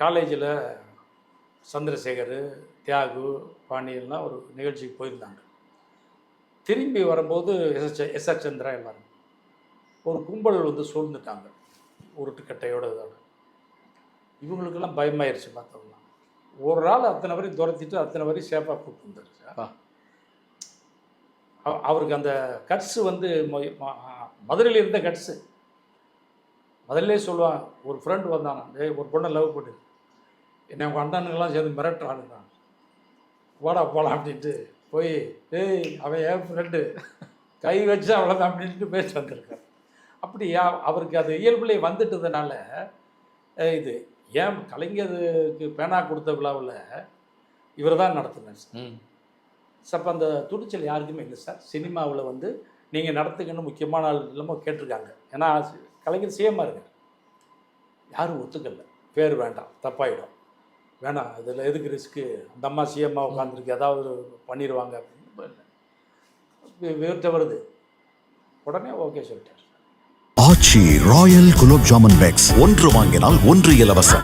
காலேஜில் சந்திரசேகர் தியாகு பாண்டியன்லாம் ஒரு நிகழ்ச்சிக்கு போயிருந்தாங்க. திரும்பி வரும்போது எஸ் எஸ் ஆர் சந்திரா எல்லாரும் ஒரு கும்பல் வந்து சூழ்ந்துட்டாங்க. உருட்டுக்கட்டையோட இதோட இவங்களுக்கெல்லாம் பயமாயிருச்சு பார்த்தோம்னா. ஒரு ஆள் அத்தனை வரையும் துரத்திட்டு அத்தனை வரையும் சேஃபாக கூப்பிட்டு வந்தார் அவருக்கு அந்த கட்ஸு வந்து மதுரையில் இருந்த கட்ஸு. முதல்ல சொல்லுவான் ஒரு ஃப்ரெண்டு வந்தானா ஒரு பொண்ணை லவ் பண்ணு என்னை அண்ணனுங்கெல்லாம் சேர்ந்து மிரட்டுறானுங்க. வாடா போகலாம் அப்படின்ட்டு போய் டேய் அவன் என் ஃப்ரெண்டு கை வச்சு அவ்வளோதான் அப்படின்ட்டு பேசி வந்திருக்கார். அப்படி யா- அவருக்கு அது இயல்புலே வந்துட்டதுனால இது ஏன் கலைஞருக்கு பேனா கொடுத்த விழாவில் இவர் தான் நடத்தினார் சார். அப்போ அந்த துணிச்சல் யாருக்குமே இல்லை சார். சினிமாவில் வந்து நீங்கள் நடத்துங்கன்னு முக்கியமான ஆள் இல்லாமல் கேட்டிருக்காங்க. ஏன்னா கலைஞர் சிஎம்மாக இருக்கார். யாரும் ஒத்துக்கல. பேர் வேண்டாம் தப்பாயிடும். வேணாம் இதில் எதுக்கு ரிஸ்க்கு அந்த அம்மா சிஎம்மாக உட்காந்துருக்கு ஏதாவது பண்ணிடுவாங்க அப்படின்னு. வேர்ட்ட வருது. உடனே ஓகே சொல்லிட்டார். ஆச்சி ராயல் குலோப் ஜாமுன் பேக்ஸ் ஒன்று வாங்கினால் ஒன்று இலவசம்.